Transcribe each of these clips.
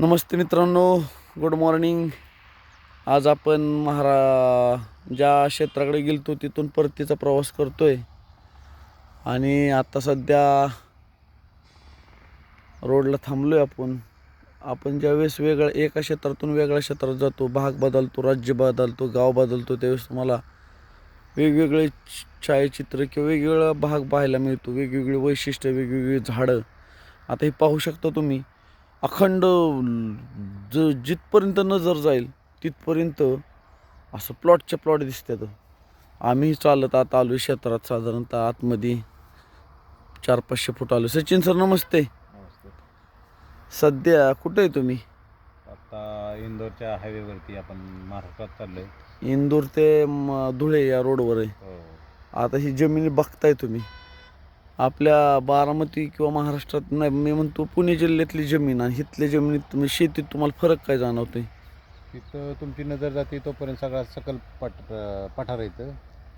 नमस्ते मित्रांनो good morning आज आपण महारा ज्या क्षेत्राकडे गेलतो तिथून परतीचा प्रवास करतो आहे आणि आता सध्या रोडला थांबलो आहे आपण आपण ज्यावेळेस वेगळ्या एका क्षेत्रातून वेगळ्या क्षेत्रात जातो भाग बदलतो राज्य बदलतो गाव बदलतो त्यावेळेस तुम्हाला वेगवेगळे छायाचित्र किंवा वेगवेगळा भाग पाहायला मिळतो. वेगवेगळी वैशिष्ट्य वेगवेगळी झाडं. आता हे पाहू शकता तुम्ही. अखंड ज जिथपर्यंत नजर जाईल तिथपर्यंत असं प्लॉटच्या प्लॉट दिसतात आम्ही चालत आता आलो क्षेत्रात साधारणतः आतमध्ये चार पाचशे फूट आलो सचिन सर नमस्ते. सध्या कुठे आहे तुम्ही? आता इंदोरच्या हायवेवरती आपण महाराष्ट्रात चाललोय. इंदूर ते म, धुळे या रोडवर आहे. हो. आता ही जमीन बघताय तुम्ही. आपल्या बारामती किंवा महाराष्ट्रात नाही मी म्हणतो पुणे जिल्ह्यातली जमीन आणि इथल्या जमिनीत तुम्ही शेतीत तुम्हाला फरक काय जाणवतोय? तिथं तुमची नजर जाते तोपर्यंत सगळा सकल पट पठार येतं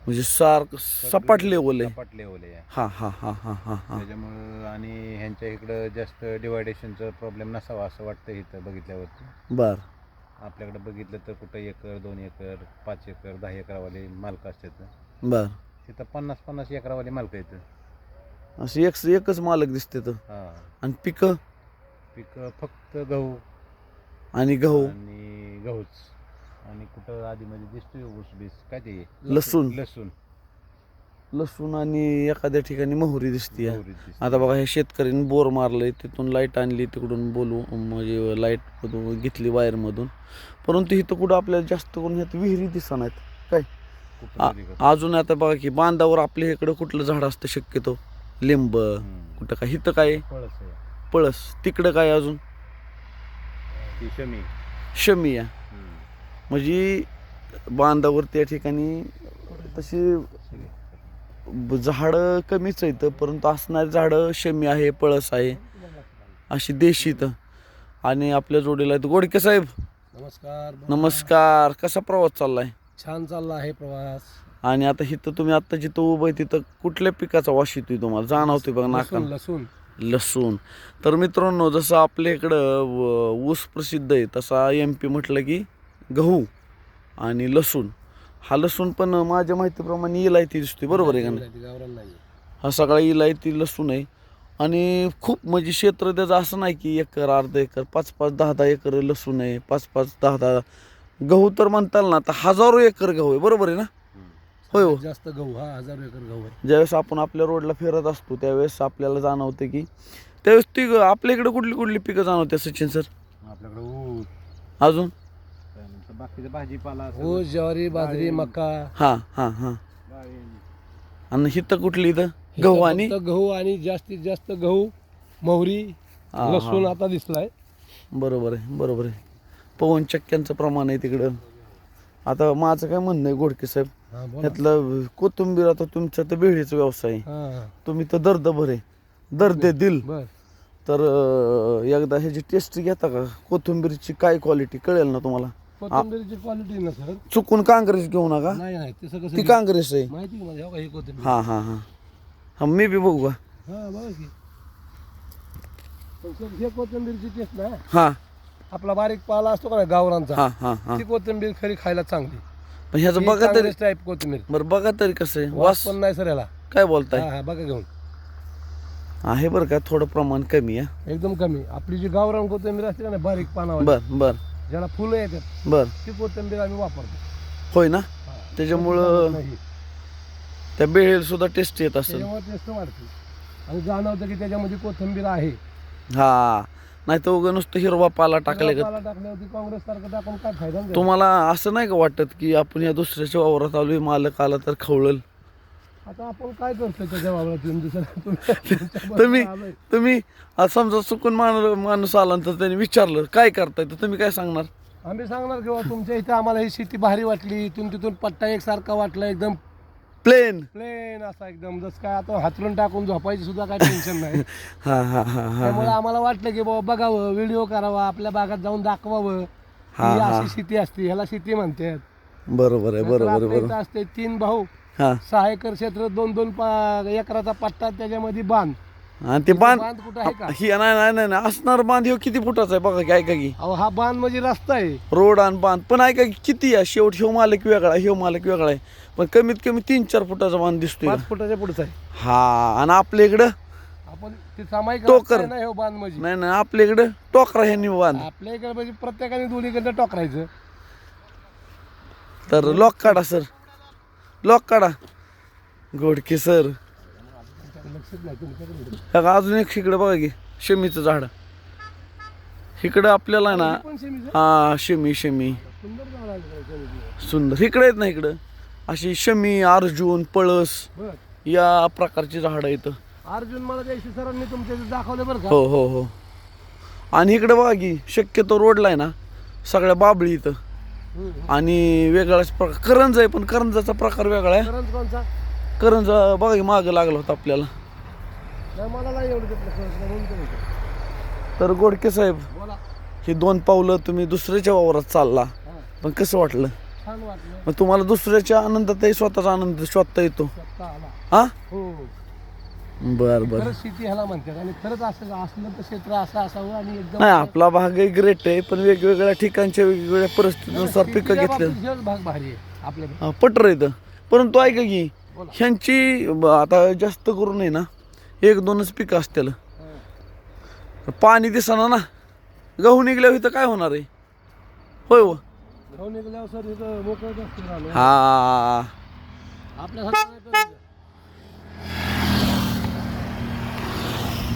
म्हणजे सारखं सपाट लेवल आहे. सपाट लेवल आहे. हा हा हा हा हा हा. त्याच्यामुळं आणि ह्यांच्या इकडं जास्त डिवायडेशनचा प्रॉब्लेम नसावा असं वाटतं इथं बघितल्यावरती. बर. आपल्याकडे बघितलं तर कुठं एकर दोन एकर पाच एकर दहा एकरावाले मालक असतात. बर. तिथं पन्नास पन्नास एकरावाले मालक येतं असं एक एकच मालक दिसते तर. हां. आणि पिकं? पिकं फक्त गहू. आणि गहू. आणि गहूच. आणि कुठं आधी मध्ये दिसतोय ऊस बीस. काय ते? लसूण. लसूण. लसूण. आणि एखाद्या ठिकाणी मोहरी दिसते. आता बघा हे शेतकऱ्यांनी बोर मारलंय. तिथून लाइट आणली तिकडून बोलू म्हणजे लाइट मधून घेतली वायरमधून परंतु इथं कुठं आपल्याला जास्त करून ह्यात विहिरी दिसत नाहीत. काय? आ- अजून आता बघा की बांधावर आपल्या इकडं कुठलं झाड असतं शक्यतो. लिंब. कुठं काय इथं काय आहे? फळच आहे. पळस तिकडं काय अजून ती शमी शमी आहे हम्म. म्हणजे बांधावर त्या ठिकाणी तशी. ब- झाडं कमीच आहेत परंतु असणारी झाडं शमी आहे पळस आहे अशी देशीत आणि आपल्या जोडीला आहेत गोडके साहेब नमस्कार नमस्कार कसा प्रवास चाललाय छान चालला आहे प्रवास आणि आता इथं तुम्ही आता जिथं उभं आहे तिथं कुठल्या पिकाचा वास येतोय तुम्हाला? जाणवतोय बघा नाका लसूण लसूण. तर मित्रांनो जसं आपल्या इकडं ऊस प्रसिद्ध आहे तसा एम पी म्हटलं की गहू आणि लसूण. हा लसूण पण माझ्या माहितीप्रमाणे इलायती दिसतोय बरोबर आहे का नाही? हा सगळा इलायती लसूण आहे. आणि खूप म्हणजे क्षेत्र त्याचं असं नाही की एकर अर्धा एकर पाच पाच दहा दहा एकर लसूण आहे पाच पाच दहा दहा गहू तर म्हणताल ना आता हजारो एकर गहू आहे बरोबर आहे ना. होय हो जास्त गहू हा हजार एकर गहू आहे. ज्यावेळेस आपण आपल्या रोडला फिरत असतो त्यावेळेस आपल्याला जाणवते की त्यावेळेस ती आपल्या इकडे कुठली कुठली पिकं जाणवते सचिन सर? आपल्याकडे ऊस. अजून? त्यानंतर बाकीचं भाजीपाला ऊस. ज्वारी बाजरी. मका. हां हां हां. डाळिंब. आणि हिथं कुठली इथं? इथं गहू आणि? फक्त गहू आणि जास्तीत जास्त गहू मोहरी हा, हा. लसूण आता दिसलाय. बरोबर आहे बरोबर आहे. पवन चक्क्यांचं प्रमाण आहे तिकडं. आता माझं काय म्हणणं आहे गोडके साहेब बोला. यातलं कोथिंबीर आता तुमचा तर बेळीचा व्यवसाय आहे. हा. तुम्ही तर दर्द भरे दर्द दिल. बर. तर अं, एकदा ह्याची टेस्ट घेता का कोथिंबीरची काय क्वालिटी कळेल ना तुम्हाला? कोथिंबीरची क्वालिटी ना सर. चुकून काँग्रेस घेऊ नका. नाही नाही ती काँग्रेस आहे. माहिती का मला हो का हे कोथिंबीर. हां हां हां. हां मी बी बघू का? हा बघा की. पण सर, हे कोथिंबीरची टेस्ट ना हां. आपला बारीक पाला असतो का गावरांचा? हां हां हां. ती कोथिंबीर खरी खायला चांगली. पण ह्याचं बघा तरी टाईप कोथिंबीर. बरं बघा तरी कसं आहे. वास वास पण नाही सर याला. काय बोलताय? हा बघा घेऊन. आहे बरं का थोडं प्रमाण कमी आहे. एकदम कमी. आपली जी गावरान कोथिंबीर असते नाही बारीक पानावर बर बर. ज्याला फुलं येतात बर. ती कोथिंबीर आम्ही वापरतो. होय ना? हा. त्याच्यामुळं नाही. त्या बेळेल सुद्धा टेस्ट येत असेल. त्याच्यामुळे टेस्ट वाढते. आणि जाणवतं की त्याच्यामध्ये कोथिंबीर आहे. हा. नाही तर उगा नुसतं हिरवा पाला टाकले का पाला टाकल्यावरती काँग्रेस सारखं टाकून काय फायदा नाही. तुम्हाला असं नाही का वाटत की आपण या दुसऱ्याच्या वावरात आलोय मालक आला तर खवळल आता आपण काय करतोय त्याच्या तुम्ही आलोय. तुम्ही आज समजा चुकून माणूस माणूस आला तर त्यांनी विचारलं काय करताय तर तुम्ही काय सांगणार आम्ही सांगणार किंवा तुमच्या इथे आम्हाला ही शेती भारी वाटली इथून तिथून पट्टा एकसारखा वाटला एकदम प्लेन प्लेन असा एकदम. जसं काय आता हातरून टाकून झोपायची सुद्धा काय टेन्शन नाही. हा हा हा हा त्यामुळे आम्हाला वाटलं की बाबा बघावं व्हिडिओ करावा आपल्या भागात जाऊन दाखवावं. हा, ही हा. अशी शेती असते ह्याला शेती म्हणतात. बरोबर आहे बरोबर आहे आपल्या बरोबर. असते तीन भाऊ. हा. सहा एकर क्षेत्र दोन दोन पा- एकराचा पट्टा त्याच्यामध्ये बांध. आणि ते बांध बांध कुठं आहे का? ही नाही नाही नाही नाही. असणार बांध ह्यो किती फुटाचा आहे? बघा की ऐका की अहो हा बांध म्हणजे रस्ता आहे. रोड आणि बांध. पण ऐका की किती आहे? शेवट ह्यो मालक वेगळा ह्यो मालक वेगळा आहे. पण कमीत कमी तीन चार फुटाचा बांध दिसतोय पाच फुटाच्या पुढचा आहे. हा आणि आपल्या इकडं? आपण ते सामायिक टोकर. रस्ता आहे ना हे बांध म्हणजे. नाही नाही आपल्या इकडं टोकरा ह्यांनी बांध. आपल्या इकडे म्हणजे प्रत्येकाने दोन्हीकडनं टोकरायचं. तर लॉक काढा सर लॉक काढा. गोडके सर बघा अजून एक इकडं बघा की शेमीचं झाड. इकडं आपल्याला ना हा शेमी शेमी. सुंदर इकडे आहेत ना इकडं? अशी शमी अर्जुन पळस या प्रकारची झाडं इथं अर्जुन मला त्या दिवशी सरांनी तुमच्या इथे दाखवले बरं हो हो हो. आणि इकडे बघा की शक्यतो रोडला आहे ना सगळ्या बाबळी इथं. आणि वेगळाच प्रकार करंज आहे पण करंजाचा प्रकार वेगळा आहे. करंज बघा की मागं लागला होता आपल्याला. नाही मला नाही एवढं त्यातलं कळत नाही, म्हणून तर गोडके साहेब बोला. ही दोन पावलं तुम्ही दुसऱ्याच्या वावरात चालला. हा. पण कसं वाटलं? छान वाटलं. मग तुम्हाला दुसऱ्याच्या आनंदातही स्वतःचा आनंद शोधता येतो. स्वतः आला. हा? हो. बर बर. खरंच शेती ह्याला म्हणतात आणि खरंच असं असलं तर क्षेत्र असं असावं आणि एकदम नाही आपला भागही ग्रेट आहे पण वेगवेगळ्या ठिकाणच्या वेगवेगळ्या परिस्थितीनुसार पिकं शेतीच्या घेतलं बाबतीत हेच भाग भारी आहे आपल्या हा, पटर येतं परंतु ऐका की. ह्यांची आता जास्त करून आहे ना एक दोनच पिकं असतील. पाणी दिसना ना गहू निघल्यावर इथं काय होणार आहे? होय हो गहू निघल्यावर सर इथं मोकळं असतं राहणं. हा. तर